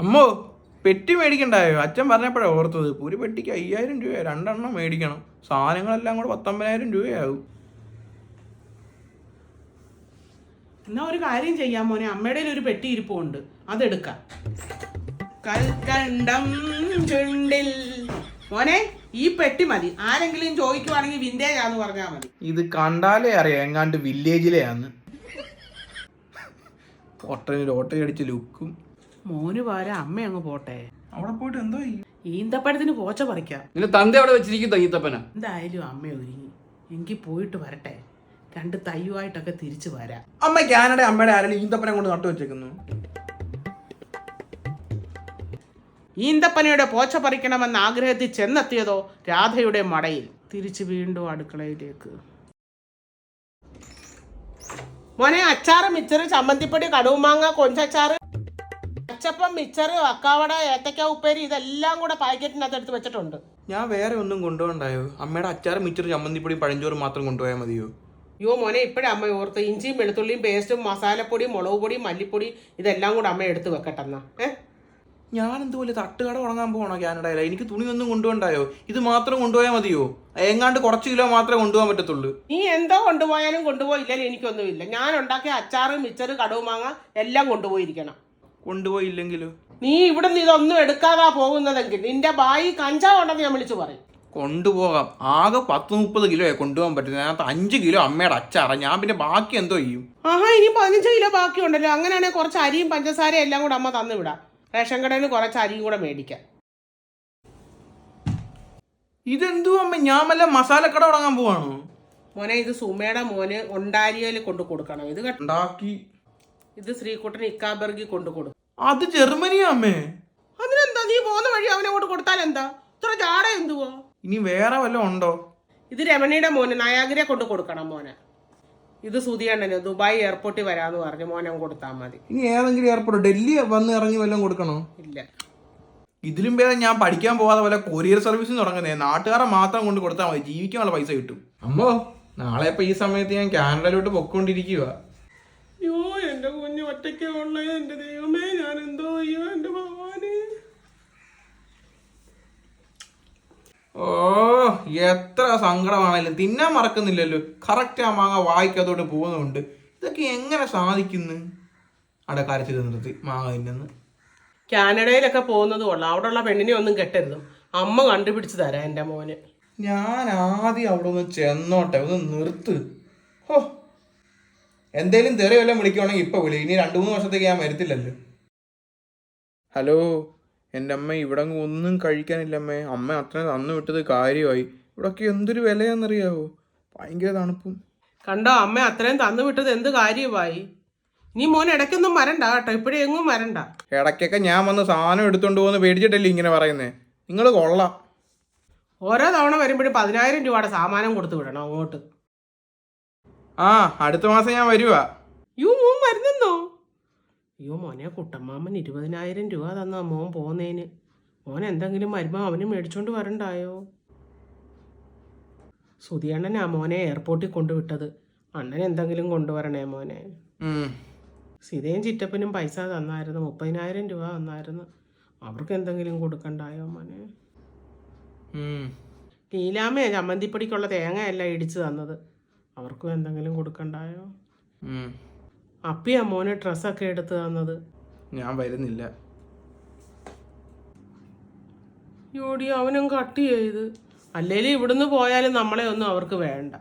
അമ്മോ പെട്ടി മേടിക്കണ്ടായോ? അച്ഛൻ പറഞ്ഞപ്പോഴേ ഓർത്തത്. ഒരു പെട്ടിക്ക് അയ്യായിരം രൂപ രണ്ടെണ്ണം മേടിക്കണം. സാധനങ്ങളെല്ലാം കൂടെ പത്തൊമ്പതിനായിരം രൂപയാകും. എന്നാ ഒരു കാര്യം ചെയ്യാം മോനെ. അമ്മയുടെ ഒരു പെട്ടി ഇരിപ്പുണ്ട്. അതെടുക്കാം. കൽക്കണ്ടം ചുണ്ടിൽ. മോനെ ഈ പെട്ടി മതി. ആരെങ്കിലും ചോദിക്കുവാണെങ്കിൽ വിന്റേജ് ആന്ന് പറഞ്ഞാൽ മതി. ഇത് കണ്ടാലേ അറിയാം. എങ്ങാണ്ട് വില്ലേജിലെയാന്ന്. ഓട്ടോ അടിച്ച ലുക്കും മോന് പോരാ അമ്മ അങ്ങ് പോട്ടെ. അവിടെ പോയിട്ട് എന്തോ ഈന്തപ്പഴത്തിന് പോച്ച പറിക്കാം. നിന്റെ തന്ത അവിടെ വെച്ചിരിക്കുന്ന ഈത്തപ്പന എന്തായാലും അമ്മ ഒരുങ്ങി. എങ്കിൽ പോയിട്ട് വരട്ടെ. രണ്ട് തയ്യുമായിട്ടൊക്കെ തിരിച്ചു വരാം. അമ്മ ക്യാനഡ അമ്മയുടെ ആരെങ്കിലും ഈന്തപ്പനം കൊണ്ട് നട്ടു വെച്ചേക്കുന്നു? ഈന്തപ്പനയുടെ പോച്ച പറിക്കണമെന്ന ആഗ്രഹത്തിൽ ചെന്നെത്തിയതോ രാധയുടെ മടയിൽ. തിരിച്ചു വീണ്ടും അടുക്കളയിലേക്ക്. മോനെ അച്ചാറ് മിച്ചറ് ചമ്മന്തിപ്പൊടി കടുവുമാങ്ങ കൊഞ്ചച്ചാറ്. അച്ചപ്പം മിച്ചറ് അക്കാവട ഏത്തക്ക ഉപ്പേരി ഇതെല്ലാം കൂടെ പാക്കറ്റിനകത്ത് എടുത്ത് വെച്ചിട്ടുണ്ട്. ഞാൻ വേറെ ഒന്നും കൊണ്ടുപോകണ്ടായോ? അമ്മയുടെ അച്ചാർ മിച്ചർ ചമ്മന്തിപ്പൊടിയും പഴഞ്ചോറും മാത്രം കൊണ്ടുപോയാൽ മതിയോ? യോ മോനെ ഇപ്പോഴേ അമ്മ ഓർത്ത് ഇഞ്ചിയും വെളുത്തുള്ളിയും പേസ്റ്റും മസാലപ്പൊടിയും മുളക് പൊടിയും മല്ലിപ്പൊടി ഇതെല്ലാം കൂടെ അമ്മ എടുത്ത് വെക്കട്ടെന്നാ. ഏഹ് ഞാൻ എന്തുപോലെ തട്ടുകട ഉറങ്ങാൻ പോകണോ കാനഡയിലാ? എനിക്ക് തുണിയൊന്നും കൊണ്ടുപോകണ്ടായോ? ഇത് മാത്രം കൊണ്ടുപോയാൽ മതിയോ? എങ്ങാണ്ട് കുറച്ച് കിലോ മാത്രമേ കൊണ്ടുപോകാൻ പറ്റത്തുള്ളൂ. നീ എന്തോ കൊണ്ടുപോയാലും കൊണ്ടുപോയില്ലെങ്കിൽ എനിക്കൊന്നുമില്ല. ഞാൻ ഉണ്ടാക്കിയ അച്ചാറ് മിച്ചറ് കടുവുമാങ്ങ എല്ലാം കൊണ്ടുപോയിരിക്കണം. കൊണ്ടുപോയില്ലെങ്കിലോ? നീ ഇവിടെ നിന്ന് ഇതൊന്നും എടുക്കാതാ പോകുന്നതെങ്കിൽ നിന്റെ ബായി കഞ്ചാവ് ഉണ്ടെന്ന് ഞാൻ വിളിച്ചു പറയും. കൊണ്ടുപോകാം. ആകെ പത്ത് മുപ്പത് കിലോയെ കൊണ്ടുപോകാൻ പറ്റുന്നത് അതിനകത്ത് അഞ്ച് കിലോ അമ്മയുടെ അച്ചാറ. ഞാൻ പിന്നെ ബാക്കി എന്തോ ചെയ്യും? ആഹാ ഇനി പതിനഞ്ച് കിലോ ബാക്കി ഉണ്ടല്ലോ അങ്ങനെയാണെങ്കിൽ കുറച്ച് അരിയും പഞ്ചസാരയും എല്ലാം കൂടെ അമ്മ തന്നു വിടാം. റേഷൻ കടയിൽ കുറച്ച് അരിയും കൂടെ മേടിക്കാം. ഇതെന്തു അമ്മ? ഞാൻ വല്ല മസാലക്കട തുടങ്ങാൻ പോവാണോ? മോനെ ഇത് സുമയുടെ മോന് ഒണ്ടാരിയയിൽ കൊണ്ടു കൊടുക്കണം. ഇത് ഉണ്ടാക്കി. ഇത് ശ്രീകുട്ടൻ ഇക്കാബർഗി കൊണ്ടു കൊടുക്കും അത് ജർമ്മനിയാ അമ്മേ. അതിനെന്താ? നീ പോകുന്ന വഴി അവനെ കൊണ്ട് കൊടുത്താൽ എന്താ? ഇത്ര ജാട എന്തുവാ? ഇനി വേറെ വല്ലതും ഉണ്ടോ? ഇത് രമണിയുടെ മോനെ നയാഗ്രയെ കൊണ്ടു കൊടുക്കണം മോനെ. ഇത് സുധിയണ്ണന് ദുബായ് എയർപോർട്ടിൽ വരാന്ന് പറഞ്ഞു. മോനെ കൊടുത്താൽ മതി. ഇനി ഏതെങ്കിലും എയർപോർട്ട് ഡൽഹി വന്ന് ഇറങ്ങി വല്ലതും കൊടുക്കണോ? ഇല്ല. ഇതിലും ഭേദം ഞാൻ പഠിക്കാൻ പോവാതെ വല്ല കൊറിയർ സർവീസും തുടങ്ങുന്നേ. നാട്ടുകാരെ മാത്രം കൊണ്ട് കൊടുത്താൽ മതി. ജീവിക്കാനുള്ള പൈസ കിട്ടും. അമ്മോ നാളെ ഇപ്പൊ ഈ സമയത്ത് ഞാൻ കാനഡയിലോട്ട് പൊക്കോണ്ടിരിക്കുക ഒറ്റയ്ക്ക് ഉള്ള എന്റെ ദൈവമേ ഞാൻ എന്തോ അയ്യോ എന്റെ ഭഗവാന്. ഓ എത്ര സങ്കടമാണേലും തിന്നാൻ മറക്കുന്നില്ലല്ലോ. കറക്റ്റ് ആ മാങ്ങ വായിക്കത്തോട്ട് പോകുന്നുണ്ട്. ഇതൊക്കെ എങ്ങനെ സാധിക്കുന്നു? അവിടെ കരച്ചിൽ നിർത്തി മാങ്ങ തിന്നുന്നു. കാനഡയിലൊക്കെ പോകുന്നത് കൊള്ളാം. ഉള്ള പെണ്ണിനെ ഒന്നും കെട്ടരുത്. അമ്മ കണ്ടുപിടിച്ച് തരാം എന്റെ മോന്. ഞാൻ ആദ്യം അവിടെ ഒന്ന് ചെന്നോട്ടെ ഒന്ന് നിർത്ത്. ഹോ എന്തേലും തെറി വല്ലതും വിളിക്കുവാണെങ്കിൽ ഇപ്പൊ വിളി. ഇനി രണ്ടു മൂന്ന് വർഷത്തേക്ക് ഞാൻ വരത്തില്ലല്ലോ. ഹലോ എന്റെ അമ്മ ഇവിടെ ഒന്നും കഴിക്കാനില്ല അമ്മേ. അമ്മ അത്ര തന്നു വിട്ടത് കാര്യമായി. ഇവിടൊക്കെ എന്തൊരു വിലയാണെന്നറിയാവോ? ഭയങ്കര തണുപ്പും. കണ്ടോ അമ്മ അത്രയും തന്നു വിട്ടത് എന്ത് കാര്യമായി? നീ മോൻ ഇടയ്ക്കൊന്നും വരണ്ട കേട്ടോ. ഇപ്പോഴേ എങ്ങും വരണ്ട. ഇടയ്ക്കൊക്കെ ഞാൻ വന്ന് സാധനം എടുത്തോണ്ട് പോകുന്ന പേടിച്ചിട്ടല്ലേ ഇങ്ങനെ പറയുന്നേ? നിങ്ങൾ കൊള്ളാം. ഓരോ തവണ വരുമ്പോഴും പതിനായിരം രൂപയുടെ സാമാനം കൊടുത്തു വിടണം അങ്ങോട്ട്. ആ അടുത്ത മാസം ഞാൻ വരുവാ. യു മോൻ വരുന്നെന്നോ അയ്യോ മോനെ കുട്ടമ്മാമൻ ഇരുപതിനായിരം രൂപ തന്ന മോൻ പോന്നേന്. മോൻ എന്തെങ്കിലും വരുമ്പോൾ അവന് മേടിച്ചോണ്ട് വരണ്ടായോ? സുധിയണ്ണനാ മോനെ എയർപോർട്ടിൽ കൊണ്ടുവിട്ടത്. അണ്ണൻ എന്തെങ്കിലും കൊണ്ടുവരണേ മോനെ. സിതയും ചിറ്റപ്പനും പൈസ തന്നായിരുന്നു മുപ്പതിനായിരം രൂപ തന്നായിരുന്നു. അവർക്ക് എന്തെങ്കിലും കൊടുക്കണ്ടായോ മോനെ? ലീലാമേ ചമ്മന്തിപ്പൊടിക്കുള്ള തേങ്ങയല്ല ഇടിച്ചു തന്നത്. അവർക്കും എന്തെങ്കിലും കൊടുക്കണ്ടായോ? അപ്പി അപ്പിയാ മോന് ഡ്രസ്സൊക്കെ എടുത്തു തന്നത്. ഞാൻ വരുന്നില്ല. യോടി അവനും കട്ട് ചെയ്ത് അല്ലേലും ഇവിടുന്ന് പോയാലും നമ്മളെ ഒന്നും അവർക്ക് വേണ്ട.